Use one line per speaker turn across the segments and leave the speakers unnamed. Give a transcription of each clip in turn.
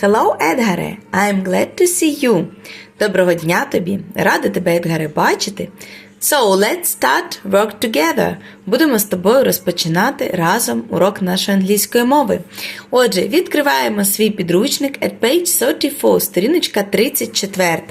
Hello, Едгаре. I'm glad to see you. Доброго дня тобі. Рада тебе, Едгаре, бачити. So, let's start work together. Будемо з тобою розпочинати разом урок нашої англійської мови. Отже, відкриваємо свій підручник at page 34, сторіночка 34.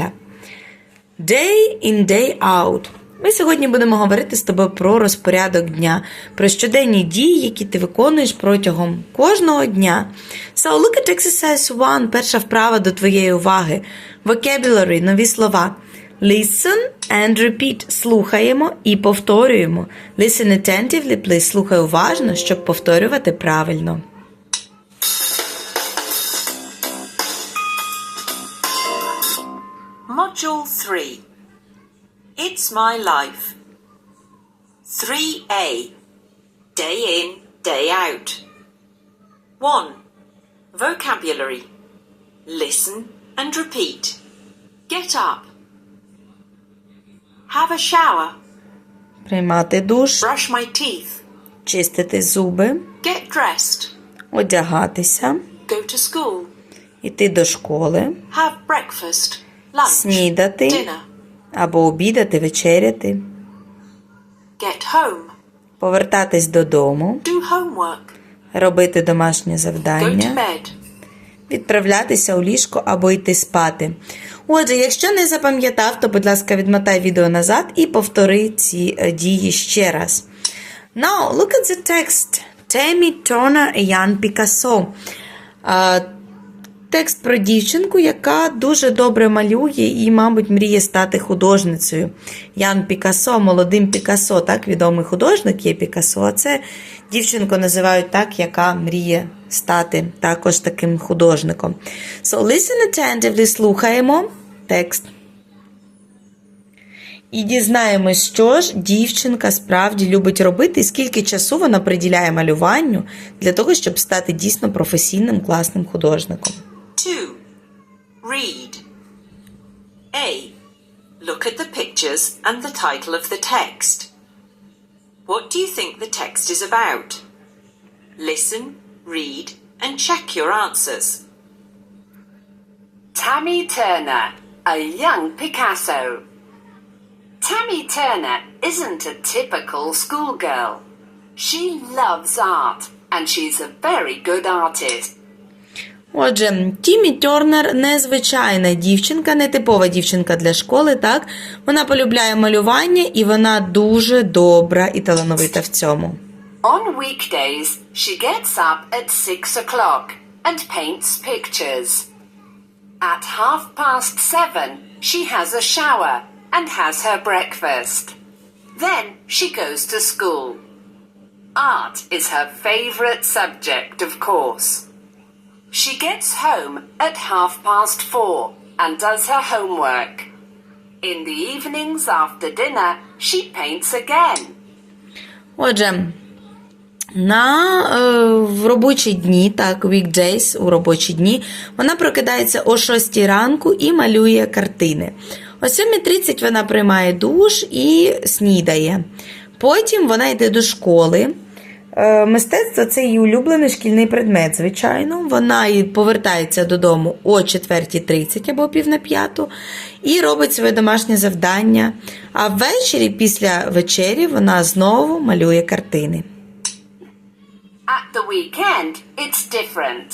Day in, day out. Ми сьогодні будемо говорити з тобою про розпорядок дня, про щоденні дії, які ти виконуєш протягом кожного дня. So, look at exercise 1, перша вправа до твоєї уваги. Vocabulary, нові слова. Listen and repeat. Слухаємо і повторюємо. Listen attentively, please. Слухай уважно, щоб повторювати правильно.
Module 3 It's My Life 3A Day in, Day out 1. Vocabulary Listen and repeat. Get up. Have a shower.
Приймати душ,
Brush my teeth.
чистити зуби,
Get dressed.
одягатися,
Go to school.
йти до школи,
Have breakfast. Lunch.
снідати
Dinner.
Або обідати, вечеряти,
Get home.
повертатись додому,
Do homework.
робити домашнє
Go to
завдання,
bed.
відправлятися у ліжко або йти спати. Отже, якщо не запам'ятав, то, будь ласка, відмотай відео назад і повтори ці е, дії ще раз. Now, look at the text. Tammy Turner Ян Пікассо. А, Текст про дівчинку, яка дуже добре малює і, мабуть, мріє стати художницею. Ян Пікассо, молодим Пікассо, так відомий художник є Пікассо, а це дівчинку називають так, яка мріє стати також таким художником. So listen attentively, слухаємо текст. І дізнаємось, що ж дівчинка справді любить робити, і скільки часу вона приділяє малюванню для того, щоб стати дійсно професійним класним художником.
And the title of the text. What do you think the text is about? Listen, read, and check your answers.
Tammy Turner, a young Picasso. Tammy Turner isn't a typical schoolgirl. She loves art and she's a very good artist.
Отже, Тімі Тернер незвичайна дівчинка, не типова дівчинка для школи, так? Вона полюбляє малювання і вона дуже добра і талановита в цьому.
On weekdays, she gets up at six o'clock and paints pictures. At half past seven, she has a shower and has her breakfast. Then she goes to school. Art is her favorite subject, of course. She gets home at half past four and does her homework. In the evenings after dinner, she paints again.
Отже, на е, в робочі дні, так, weekdays, у робочі дні, вона прокидається о 6 ранку і малює картини. О 7.30 вона приймає душ і снідає. Потім вона йде до школи. Е, Мистецтво це її улюблений шкільний предмет, звичайно. Вона і повертається додому о 4.30 або пів на п'яту і робить своє домашнє завдання. А ввечері, після вечері, вона знову малює картини.
At the weekend, it's different.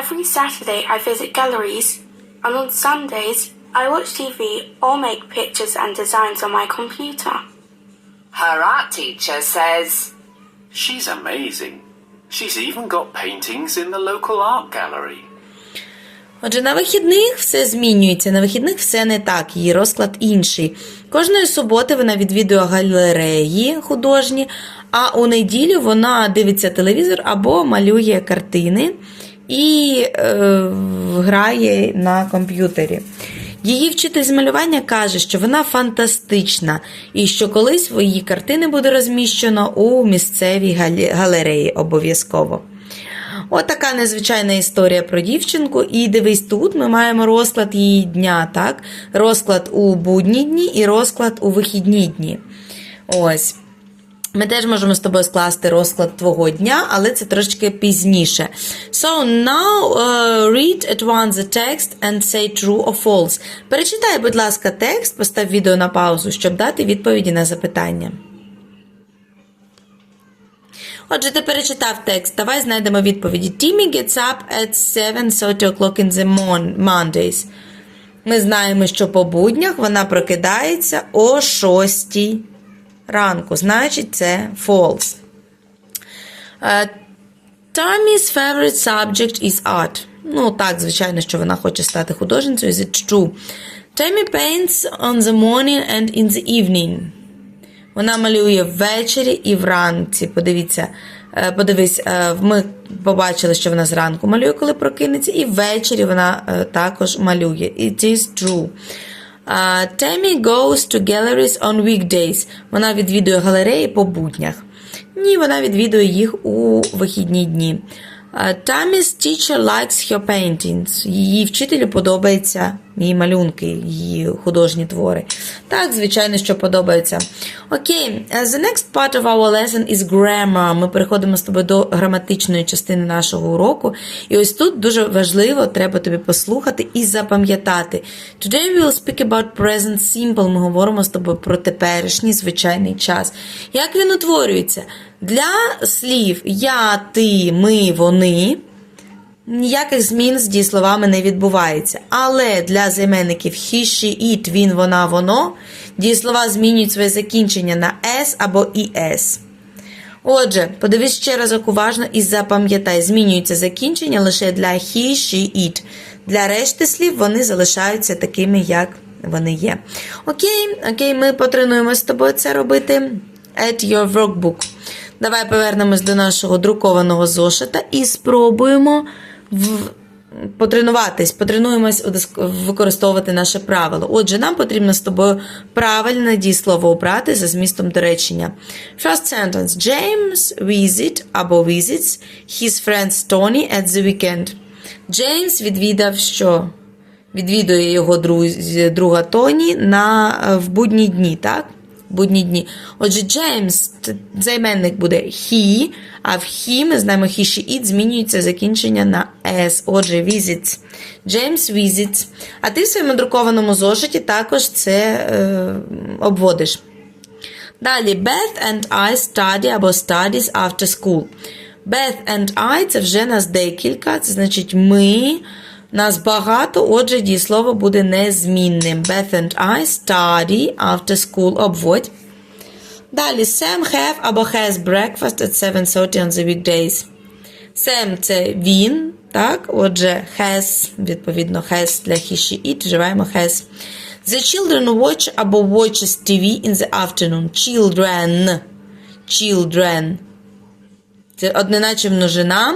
Every Saturday I visit galleries, and on Sundays I watch TV or make pictures and designs on my computer.
Her art teacher says,
She's amazing. She's even got paintings in the local art gallery.
Отже, на вихідних все змінюється. На вихідних все не так, її розклад інший. Кожної суботи вона відвідує галереї художні, а у неділю вона дивиться телевізор або малює картини і е, грає на комп'ютері. Її вчитель з малювання каже, що вона фантастична і що колись її картини буде розміщено у місцевій галереї обов'язково. От незвичайна історія про дівчинку. І дивись, тут ми маємо розклад її дня, так? Розклад у будні дні і розклад у вихідні дні. Ось. Ми теж можемо з тобою скласти розклад твого дня, але це трошки пізніше. So now uh, read at once the text and say true or false. Перечитай, будь ласка, текст, постав відео на паузу, щоб дати відповіді на запитання. Отже, ти перечитав текст. Давай знайдемо відповіді. Timmy gets up at 7.30 o'clock in the mon- Mondays. Ми знаємо, що по буднях вона прокидається о 6 ранку. Значить, це false. Е, Tammy's favorite subject is art. Ну, так, звичайно, що вона хоче стати художницею. Is it true? Tammy paints on the morning and in the evening. Вона малює ввечері і вранці. Подивіться, е, подивись, е, ми побачили, що вона зранку малює, коли прокинеться, і ввечері вона також малює. It is true. Tammy goes to galleries on weekdays. Вона відвідує галереї по буднях. Ні, вона відвідує їх у вихідні дні. Tammy's teacher likes her paintings. Її вчителю подобаються її малюнки, її художні твори. Так, звичайно, що подобається. Окей, uh, the next part of our lesson is grammar. Ми переходимо з тобою до граматичної частини нашого уроку. І ось тут дуже важливо, треба тобі послухати і запам'ятати. Today we speak about present simple. Ми говоримо з тобою про теперішній звичайний час. Як він утворюється? Для слів я, ти, ми, вони. Ніяких змін з дієсловами не відбувається. Але для займенників he, she, він, вона, воно дієслова змінюють своє закінчення на s або es. Отже, подивись ще разок уважно і запам'ятай, змінюється закінчення лише для he, she, it. Для решти слів вони залишаються такими, як вони є. Окей, окей, ми потренуємо з тобою це робити at your workbook. Давай повернемось до нашого друкованого зошита і спробуємо в... потренуватись, потренуємось використовувати наше правило. Отже, нам потрібно з тобою правильне дієслово обрати за змістом до речення. First sentence. James visit або visits his friend Tony at the weekend. Джеймс відвідав що? Відвідує його друз- друга Тоні на, в будні дні, так? Будні дні. Отже, Джеймс, займенник буде he, а в he ми знаємо he, she, it змінюється закінчення на s. Отже, visits. Джеймс visits. А ти в своєму друкованому зошиті також це е, обводиш. Далі, Beth and I study або studies after school. Beth and I це вже нас декілька, це значить ми, нас багато, отже, дієслово буде незмінним. Beth and I study after school. Обводь. Далі, Sam have або has breakfast at 7.30 on the weekdays. Sam – це він, так? Отже, has, відповідно, has для he, she, it, вживаємо has. The children watch або watches TV in the afternoon. Children. Children. Це одниначе множина.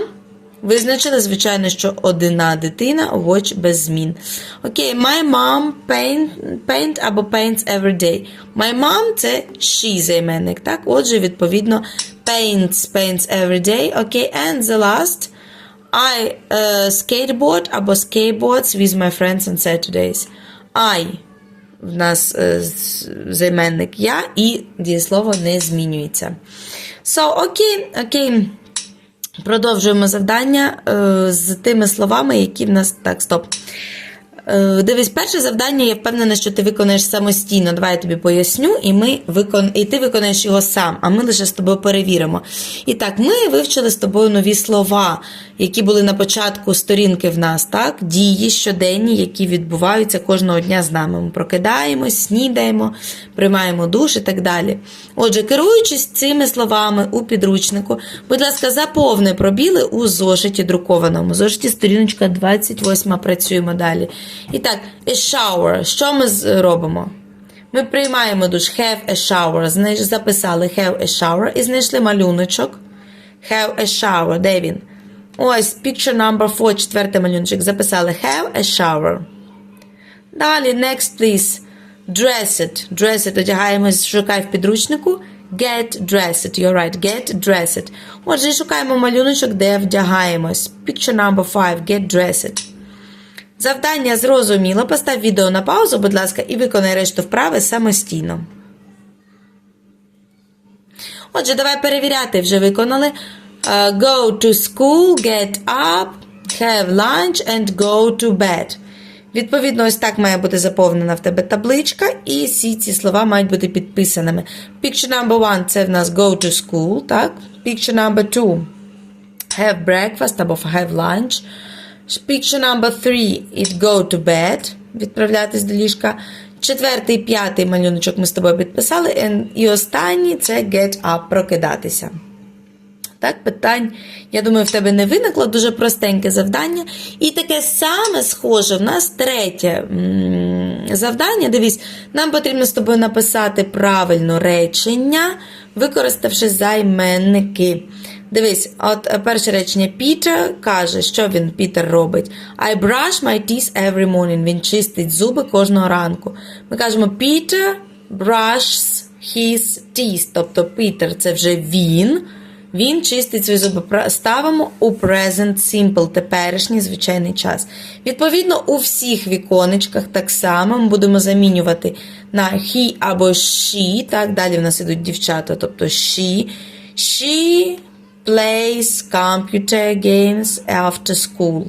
Визначили, звичайно, що одна дитина, watch без змін. Окей, my mom paint, paint або paints every day. My mom це she займенник, так? Отже, відповідно, paints, paints every day. Окей, and the last. I uh, skateboard або skateboards with my friends on Saturdays. I в нас з- займенник я і дієслово не змінюється. So, окей, окей. Продовжуємо завдання е, з тими словами, які в нас. Так, стоп. Е, дивись, перше завдання, я впевнена, що ти виконаєш самостійно. Давай я тобі поясню, і, ми викон... і ти виконаєш його сам, а ми лише з тобою перевіримо. І так, ми вивчили з тобою нові слова, які були на початку сторінки в нас, так? Дії щоденні, які відбуваються кожного дня з нами. Ми прокидаємось, снідаємо, приймаємо душ і так далі. Отже, керуючись цими словами у підручнику, будь ласка, заповни пробіли у зошиті друкованому. Зошиті сторіночка 28 працюємо далі. І так, a shower. Що ми з- робимо? Ми приймаємо душ have a shower. Записали have a shower і знайшли малюночок. Have a shower. Де він? Ось, picture number 4, четвертий малюночок. Записали have a shower. Далі, next, please. Dress it. Dress it. Одягаємось, шукай в підручнику. Get dressed. You're right. Get dressed. Отже, шукаємо малюночок, де вдягаємось. Picture number 5. Get dressed. Завдання зрозуміло. Постав відео на паузу, будь ласка, і виконай решту вправи самостійно. Отже, давай перевіряти, вже виконали. Е, Go to school, get up, have lunch and go to bed. Відповідно, ось так має бути заповнена в тебе табличка, і всі ці слова мають бути підписаними. Picture number one – це в нас go to school, так? Picture number two – have breakfast або have lunch. Picture number three – it go to bed, відправлятись до ліжка. Четвертий, п'ятий малюночок ми з тобою підписали. І останній – це get up, прокидатися. Так, питань, я думаю, в тебе не виникло дуже простеньке завдання. І таке саме схоже, в нас третє завдання. Дивись, нам потрібно з тобою написати правильно речення, використавши займенники. Дивись, от е, перше речення Пітер каже, що він Пітер робить. I brush my teeth every morning. Він чистить зуби кожного ранку. Ми кажемо Peter brushes his teeth. Тобто Пітер це вже він. Він чистить свої зуби. Ставимо у present simple, теперішній звичайний час. Відповідно, у всіх віконечках так само ми будемо замінювати на he або she. Так, далі в нас ідуть дівчата, тобто she. She plays computer games after school.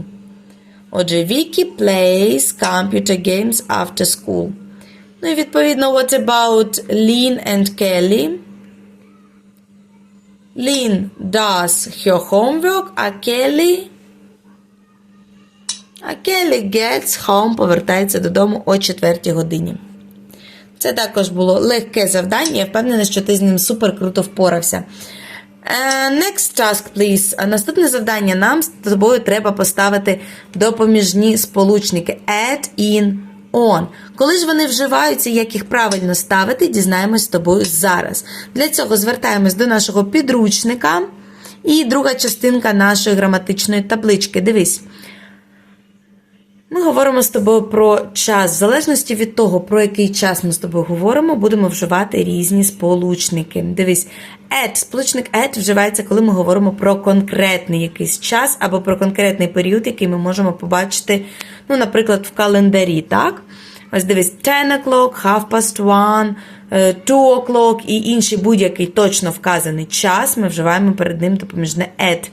Отже, Вікі plays computer games after school. Ну і відповідно, what about Lynn and Kelly? Lynn does her homework, а Kelly а Kelly gets home, повертається додому о 4 годині. Це також було легке завдання. Я впевнена, що ти з ним супер круто впорався. Е, Next task, please. Наступне завдання нам з тобою треба поставити допоміжні сполучники at, in, on. Коли ж вони вживаються, як їх правильно ставити, дізнаємось з тобою зараз. Для цього звертаємось до нашого підручника і друга частинка нашої граматичної таблички. Дивись. Ми говоримо з тобою про час. В залежності від того, про який час ми з тобою говоримо, будемо вживати різні сполучники. Дивись, at, сполучник at вживається, коли ми говоримо про конкретний якийсь час або про конкретний період, який ми можемо побачити, ну, наприклад, в календарі. так? Ось дивись, 10 o'clock, half past one, е, 2 o'clock і інший будь-який точно вказаний час, ми вживаємо перед ним допоміжне at.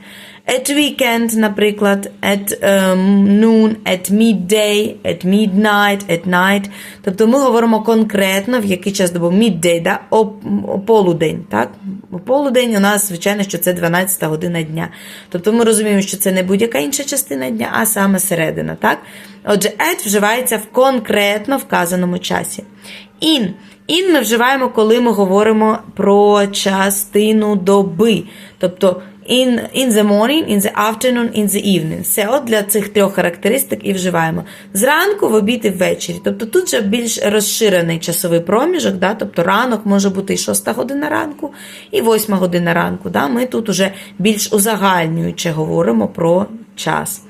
At weekend, наприклад, at um, noon, at midday, at midnight, at night. Тобто ми говоримо конкретно, в який час доби midday, да? о, о полудень. Так? О полудень у нас, звичайно, що це 12 година дня. Тобто ми розуміємо, що це не будь-яка інша частина дня, а саме середина. Так? Отже, at вживається в конкретно вказаному часі. In. In ми вживаємо, коли ми говоримо про частину доби. Тобто in, in the morning, in the afternoon, in the evening. Все от для цих трьох характеристик і вживаємо. Зранку, в обід і ввечері. Тобто тут же більш розширений часовий проміжок, да? тобто ранок може бути і 6 година ранку, і 8 година ранку. Да? Ми тут уже більш узагальнюючи говоримо про час.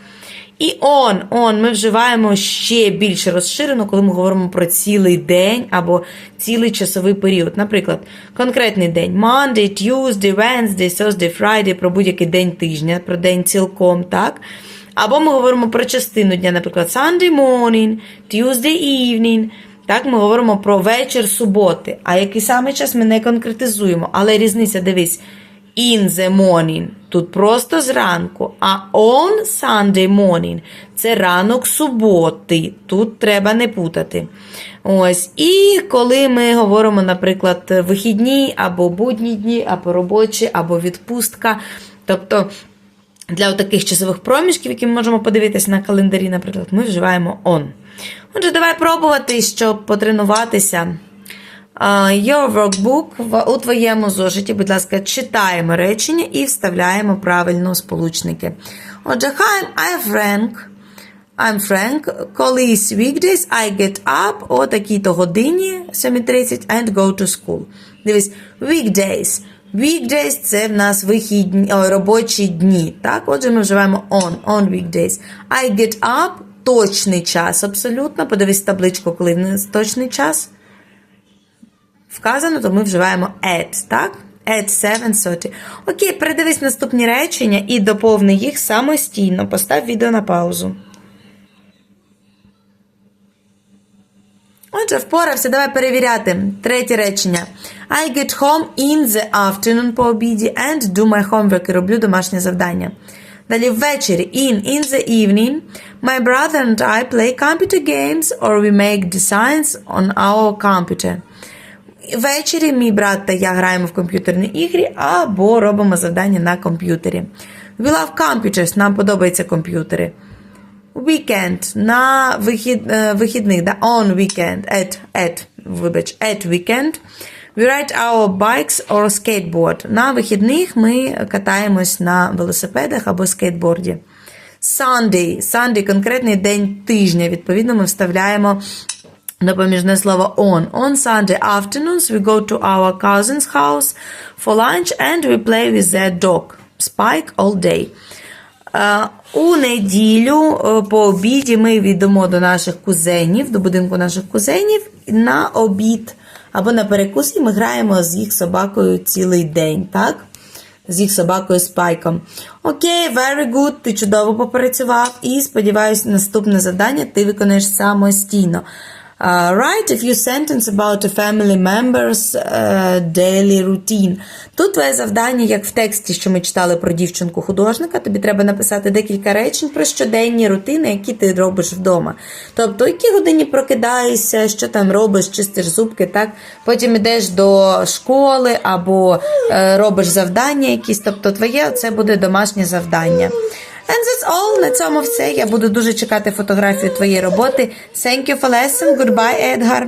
І on, on ми вживаємо ще більш розширено, коли ми говоримо про цілий день або цілий часовий період. Наприклад, конкретний день Monday, Tuesday, Wednesday, Thursday, Friday, про будь-який день тижня, про день цілком, так? Або ми говоримо про частину дня, наприклад, Sunday morning, Tuesday evening. Так, ми говоримо про вечір суботи. А який саме час ми не конкретизуємо. Але різниця, дивись, in the morning. Тут просто зранку. А on Sunday morning це ранок суботи. Тут треба не путати. Ось. І коли ми говоримо, наприклад, вихідні або будні дні, або робочі, або відпустка. Тобто. Для таких часових проміжків, які ми можемо подивитися на календарі, наприклад, ми вживаємо on. Отже, давай пробувати, щоб потренуватися. Your workbook у твоєму зошиті, будь ласка, читаємо речення і вставляємо правильно сполучники. Отже, hi, I'm Frank. I'm Frank. Колись weekdays I get up о такій-то годині 7.30 and go to school. Дивись, weekdays. Weekdays – це в нас вихідні, о, робочі дні. Так, отже, ми вживаємо on, on weekdays. I get up – точний час, абсолютно. Подивись табличку, коли в нас точний час вказано, то ми вживаємо at, так? At 7.30. Окей, передивись наступні речення і доповни їх самостійно. Постав відео на паузу. Отже, впорався, давай перевіряти. Третє речення. I get home in the afternoon по обіді and do my homework і роблю домашнє завдання. Далі ввечері in, in the evening. My brother and I play computer games or we make designs on our computer. Ввечері мій брат та я граємо в комп'ютерні ігри або робимо завдання на комп'ютері. We love computers, нам подобаються комп'ютери. Weekend на вихід, е, вихідних, да? on weekend, at, at, вибач, at weekend. We ride our bikes or skateboard. На вихідних ми катаємось на велосипедах або скейтборді. Sunday. Sunday – конкретний день тижня. Відповідно, ми вставляємо допоміжне слово on. On Sunday afternoons we go to our cousin's house for lunch and we play with their dog. Spike all day. Е, У неділю е, по обіді ми йдемо до наших кузенів, до будинку наших кузенів на обід або на перекус, і ми граємо з їх собакою цілий день, так? З їх собакою Спайком. Окей, very good, ти чудово попрацював. І сподіваюся, наступне завдання ти виконаєш самостійно. Uh, write a few sentences about a family member's uh, daily routine. Тут твоє завдання, як в тексті, що ми читали про дівчинку художника, тобі треба написати декілька речень про щоденні рутини, які ти робиш вдома. Тобто, в якій годині прокидаєшся, що там робиш, чистиш зубки, так? Потім йдеш до школи або е, робиш завдання якісь. Тобто, твоє це буде домашнє завдання. And that's all. На цьому все. Я буду дуже чекати фотографію твоєї роботи. Thank you for lesson. Goodbye, Edgar.